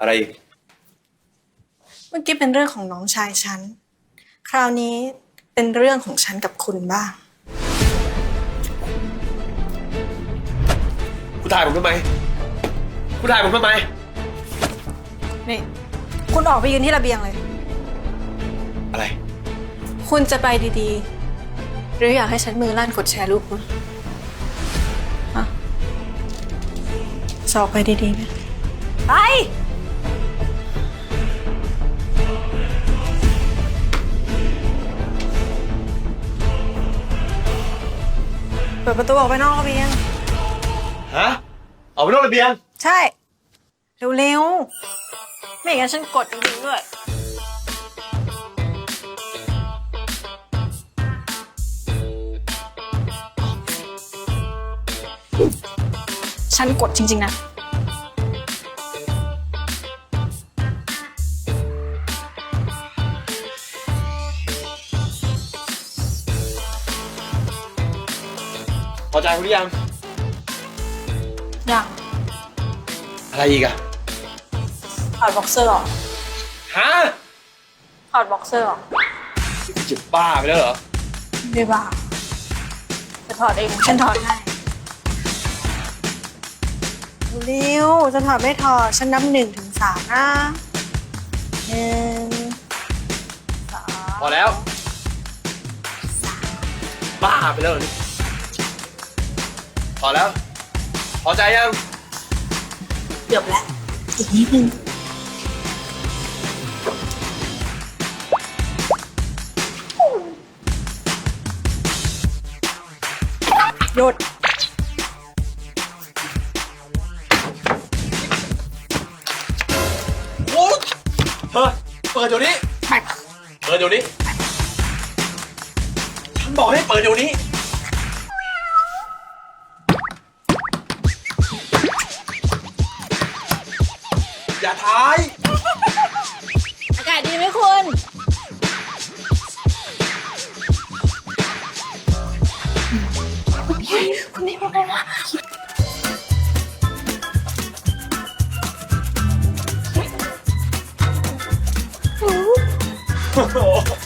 อะไรอีกเมื่อกี้เป็นเรื่องของน้องชายฉัน คราวนี้เป็นเรื่องของฉันกับคุณบ้าง คุณถ่ายผมทำไม คุณถ่ายผมทำไม นี่ คุณออกไปยืนที่ระเบียงเลย อะไร คุณจะไปดีๆ หรืออยากให้ฉันมือลั่นกดแชร์รูปคุณฮะจะออกไปดีๆนะไป ปิดประตูออกไปนอกระเบียง ฮะเอาไปนอกระเบียง ใช่ เร็วๆ ไม่อย่างนั้นฉันกดจริงๆด้วย ฉันกดจริงๆนะ พอใจคุณหรือยัง ยังอะไรอีกอะถอดบ็อกเซอร์ออกฮะถอดบ็อกเซอร์ออกนี่คุณจะบ้าไปแล้วเหรอไม่บ้าจะถอดเองฉันถอดให้เร็วจะถอดไม่ถอดฉันนับหนึ่งถึงสามนะหนึ่งสองพอแล้ว บ้าไปแล้วเหรอนี่ พอแล้ว พอใจยัง เกือบแล้วอีกนิดนึงหยุดโอ้เธอเปิดเดี๋ยวนี้เปิดเดี๋ยวนี้ ฉันบอกให้เปิดเดี๋ยวนี้ อย่าท้าย อากาศดีไหมคุณ คุณไม่บอกเลยวะโอ้